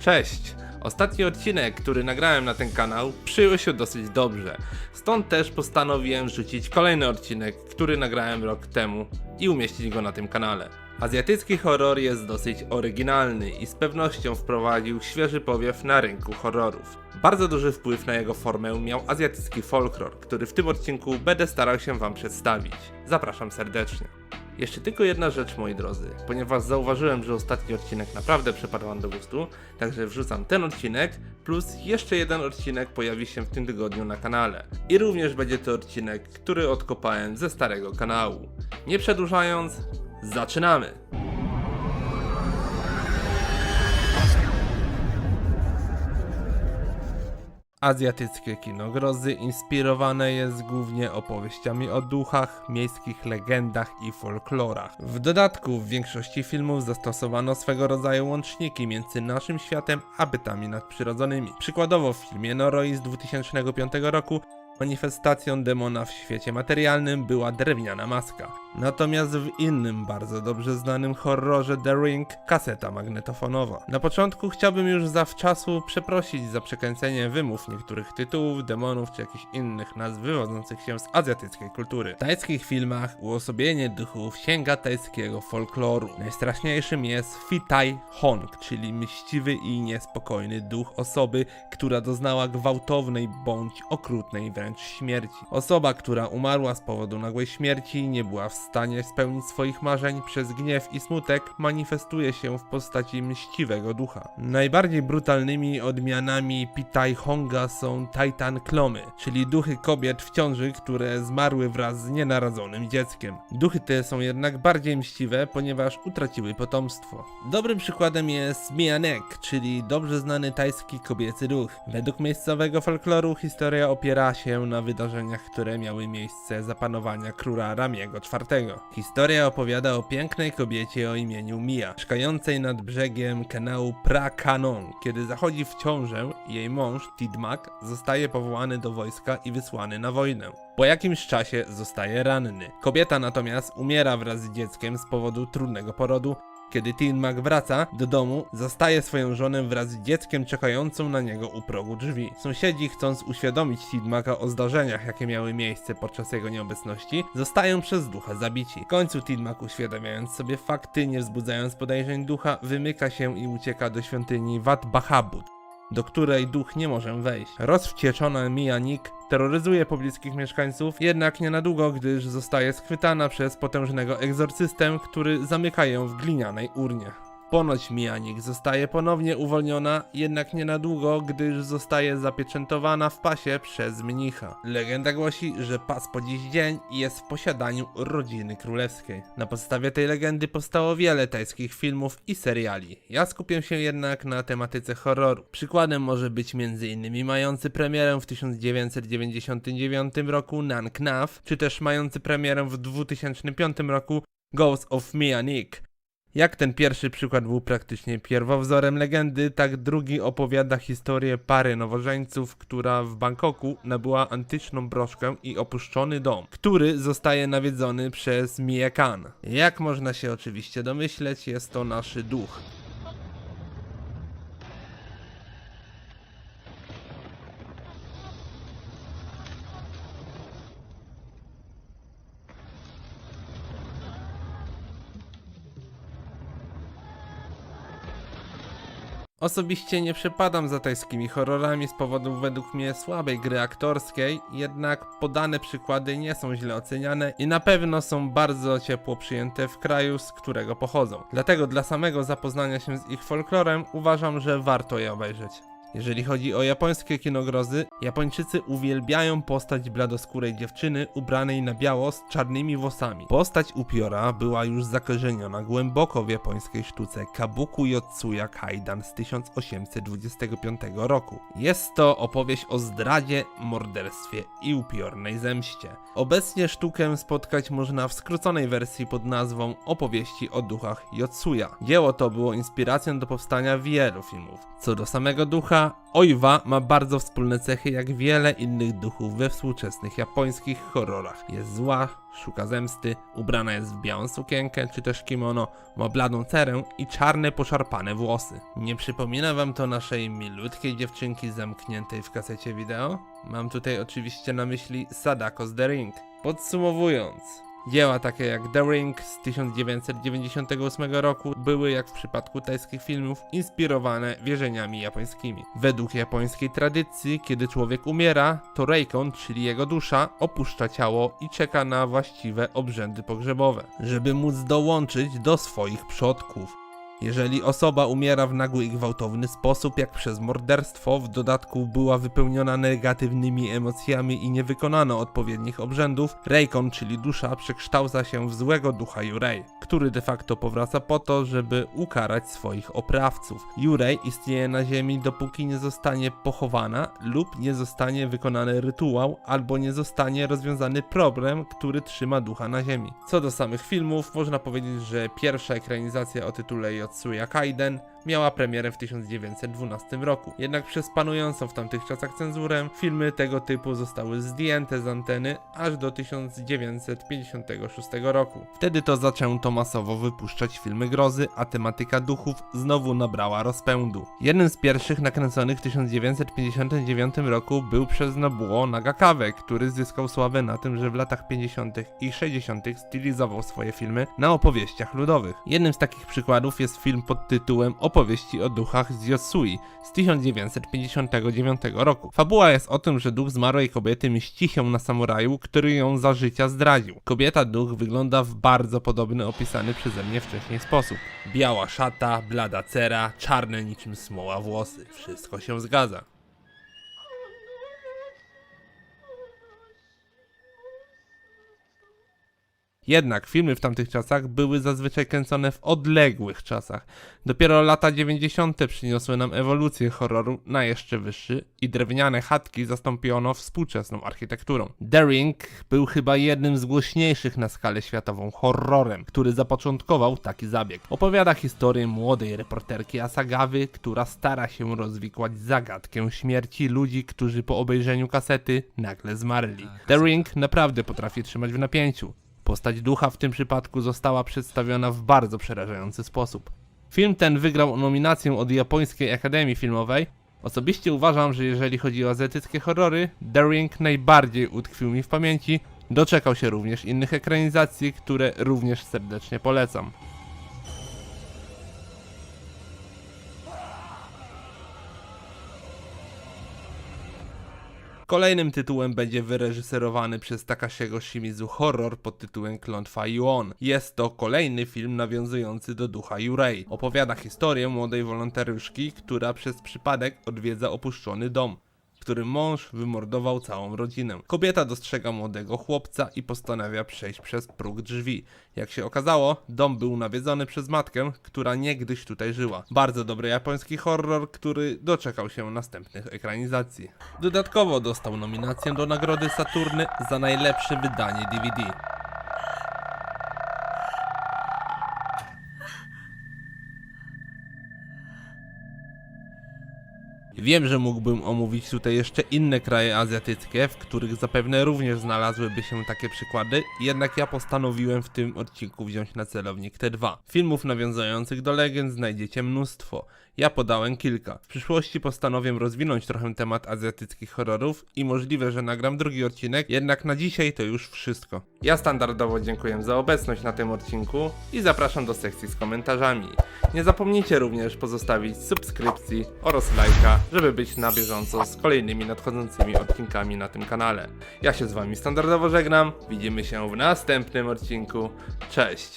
Cześć! Ostatni odcinek, który nagrałem na ten kanał, przyjął się dosyć dobrze. Stąd też postanowiłem rzucić kolejny odcinek, który nagrałem rok temu i umieścić go na tym kanale. Azjatycki horror jest dosyć oryginalny i z pewnością wprowadził świeży powiew na rynku horrorów. Bardzo duży wpływ na jego formę miał azjatycki folklor, który w tym odcinku będę starał się Wam przedstawić. Zapraszam serdecznie. Jeszcze tylko jedna rzecz, moi drodzy, ponieważ zauważyłem, że ostatni odcinek naprawdę przypadł Wam do gustu, także wrzucam ten odcinek, plus jeszcze jeden odcinek pojawi się w tym tygodniu na kanale. I również będzie to odcinek, który odkopałem ze starego kanału. Nie przedłużając, zaczynamy! Azjatyckie kino grozy inspirowane jest głównie opowieściami o duchach, miejskich legendach i folklorach. W dodatku w większości filmów zastosowano swego rodzaju łączniki między naszym światem a bytami nadprzyrodzonymi. Przykładowo w filmie Noroi z 2005 roku manifestacją demona w świecie materialnym była drewniana maska. Natomiast w innym, bardzo dobrze znanym horrorze The Ring, kaseta magnetofonowa. Na początku chciałbym już zawczasu przeprosić za przekręcenie wymów niektórych tytułów, demonów czy jakichś innych nazw wywodzących się z azjatyckiej kultury. W tajskich filmach uosobienie duchów sięga tajskiego folkloru. Najstraszniejszym jest Fitai Hong, czyli mściwy i niespokojny duch osoby, która doznała gwałtownej bądź okrutnej wręcz śmierci. Osoba, która umarła z powodu nagłej śmierci, nie była w stanie spełnić swoich marzeń przez gniew i smutek, manifestuje się w postaci mściwego ducha. Najbardziej brutalnymi odmianami Pitai Honga są Titan Klomy, czyli duchy kobiet w ciąży, które zmarły wraz z nienarodzonym dzieckiem. Duchy te są jednak bardziej mściwe, ponieważ utraciły potomstwo. Dobrym przykładem jest Mianek, czyli dobrze znany tajski kobiecy duch. Według miejscowego folkloru historia opiera się na wydarzeniach, które miały miejsce za panowania króla Ramiego IV. Historia opowiada o pięknej kobiecie o imieniu Mia, mieszkającej nad brzegiem kanału Prakanon. Kiedy zachodzi w ciążę, jej mąż, Tidmak, zostaje powołany do wojska i wysłany na wojnę. Po jakimś czasie zostaje ranny. Kobieta natomiast umiera wraz z dzieckiem z powodu trudnego porodu, kiedy Tidmak wraca do domu, zastaje swoją żonę wraz z dzieckiem czekającą na niego u progu drzwi. Sąsiedzi, chcąc uświadomić Tidmaka o zdarzeniach, jakie miały miejsce podczas jego nieobecności, zostają przez ducha zabici. W końcu Tidmak, uświadamiając sobie fakty, nie wzbudzając podejrzeń ducha, wymyka się i ucieka do świątyni Wat Bahabut do której duch nie może wejść. Rozwścieczona Mia Nick terroryzuje pobliskich mieszkańców, jednak nie na długo, gdyż zostaje schwytana przez potężnego egzorcystę, który zamyka ją w glinianej urnie. Ponoć Mianik zostaje ponownie uwolniona, jednak nie na długo, gdyż zostaje zapieczętowana w pasie przez mnicha. Legenda głosi, że pas po dziś dzień jest w posiadaniu rodziny królewskiej. Na podstawie tej legendy powstało wiele tajskich filmów i seriali. Ja skupię się jednak na tematyce horroru. Przykładem może być m.in. mający premierę w 1999 roku Nan Knaf, czy też mający premierę w 2005 roku Ghost of Mia Nick. Jak ten pierwszy przykład był praktycznie pierwowzorem legendy, tak drugi opowiada historię pary nowożeńców, która w Bangkoku nabyła antyczną broszkę i opuszczony dom, który zostaje nawiedzony przez Mie Kan. Jak można się oczywiście domyśleć, jest to nasz duch. Osobiście nie przepadam za tajskimi horrorami z powodu według mnie słabej gry aktorskiej, jednak podane przykłady nie są źle oceniane i na pewno są bardzo ciepło przyjęte w kraju, z którego pochodzą. Dlatego dla samego zapoznania się z ich folklorem uważam, że warto je obejrzeć. Jeżeli chodzi o japońskie kinogrozy, Japończycy uwielbiają postać bladoskórej dziewczyny ubranej na biało z czarnymi włosami. Postać upiora była już zakorzeniona głęboko w japońskiej sztuce Kabuku Yotsuya Kaidan z 1825 roku. Jest to opowieść o zdradzie, morderstwie i upiornej zemście. Obecnie sztukę spotkać można w skróconej wersji pod nazwą Opowieści o duchach Yotsuya. Dzieło to było inspiracją do powstania wielu filmów. Co do samego ducha, Ducha Oiwa ma bardzo wspólne cechy jak wiele innych duchów we współczesnych japońskich horrorach. Jest zła, szuka zemsty, ubrana jest w białą sukienkę czy też kimono, ma bladą cerę i czarne poszarpane włosy. Nie przypomina wam to naszej milutkiej dziewczynki zamkniętej w kasecie wideo? Mam tutaj oczywiście na myśli Sadako's The Ring. Podsumowując, Dzieła takie jak The Ring z 1998 roku były, jak w przypadku tajskich filmów, inspirowane wierzeniami japońskimi. Według japońskiej tradycji, kiedy człowiek umiera, to Reikon, czyli jego dusza, opuszcza ciało i czeka na właściwe obrzędy pogrzebowe, żeby móc dołączyć do swoich przodków. Jeżeli osoba umiera w nagły i gwałtowny sposób, jak przez morderstwo, w dodatku była wypełniona negatywnymi emocjami i nie wykonano odpowiednich obrzędów, Reikon, czyli dusza, przekształca się w złego ducha Yurei, który de facto powraca po to, żeby ukarać swoich oprawców. Yurei istnieje na ziemi dopóki nie zostanie pochowana lub nie zostanie wykonany rytuał albo nie zostanie rozwiązany problem, który trzyma ducha na ziemi. Co do samych filmów, można powiedzieć, że pierwsza ekranizacja o tytule Yotsuya Kaiden miała premierę w 1912 roku. Jednak przez panującą w tamtych czasach cenzurę, filmy tego typu zostały zdjęte z anteny aż do 1956 roku. Wtedy to zaczęto masowo wypuszczać filmy grozy, a tematyka duchów znowu nabrała rozpędu. Jednym z pierwszych nakręconych w 1959 roku był przez Nobuo Nagakawe, który zyskał sławę na tym, że w latach 50. i 60. stylizował swoje filmy na opowieściach ludowych. Jednym z takich przykładów jest film pod tytułem Opowieści o duchach z Yotsui z 1959 roku. Fabuła jest o tym, że duch zmarłej kobiety mści się na samuraju, który ją za życia zdradził. Kobieta duch wygląda w bardzo podobny opisany przeze mnie wcześniej sposób. Biała szata, blada cera, czarne niczym smoła włosy. Wszystko się zgadza. Jednak filmy w tamtych czasach były zazwyczaj kręcone w odległych czasach. Dopiero lata 90. przyniosły nam ewolucję horroru na jeszcze wyższy i drewniane chatki zastąpiono współczesną architekturą. The Ring był chyba jednym z głośniejszych na skalę światową horrorem, który zapoczątkował taki zabieg. Opowiada historię młodej reporterki Asagawy, która stara się rozwikłać zagadkę śmierci ludzi, którzy po obejrzeniu kasety nagle zmarli. The Ring naprawdę potrafi trzymać w napięciu. Postać ducha w tym przypadku została przedstawiona w bardzo przerażający sposób. Film ten wygrał nominację od Japońskiej Akademii Filmowej. Osobiście uważam, że jeżeli chodzi o azjatyckie horrory, The Ring najbardziej utkwił mi w pamięci. Doczekał się również innych ekranizacji, które również serdecznie polecam. Kolejnym tytułem będzie wyreżyserowany przez Takashiego Shimizu horror pod tytułem Klątwa Yuon. Jest to kolejny film nawiązujący do ducha Yurei. Opowiada historię młodej wolontariuszki, która przez przypadek odwiedza opuszczony dom którym mąż wymordował całą rodzinę. Kobieta dostrzega młodego chłopca i postanawia przejść przez próg drzwi. Jak się okazało, dom był nawiedzony przez matkę, która niegdyś tutaj żyła. Bardzo dobry japoński horror, który doczekał się następnych ekranizacji. Dodatkowo dostał nominację do nagrody Saturny za najlepsze wydanie DVD. Wiem, że mógłbym omówić tutaj jeszcze inne kraje azjatyckie, w których zapewne również znalazłyby się takie przykłady, jednak ja postanowiłem w tym odcinku wziąć na celownik te dwa. Filmów nawiązujących do legend znajdziecie mnóstwo. Ja podałem kilka. W przyszłości postanowię rozwinąć trochę temat azjatyckich horrorów i możliwe, że nagram drugi odcinek, jednak na dzisiaj to już wszystko. Ja standardowo dziękuję za obecność na tym odcinku i zapraszam do sekcji z komentarzami. Nie zapomnijcie również pozostawić subskrypcji oraz lajka, żeby być na bieżąco z kolejnymi nadchodzącymi odcinkami na tym kanale. Ja się z wami standardowo żegnam, widzimy się w następnym odcinku. Cześć!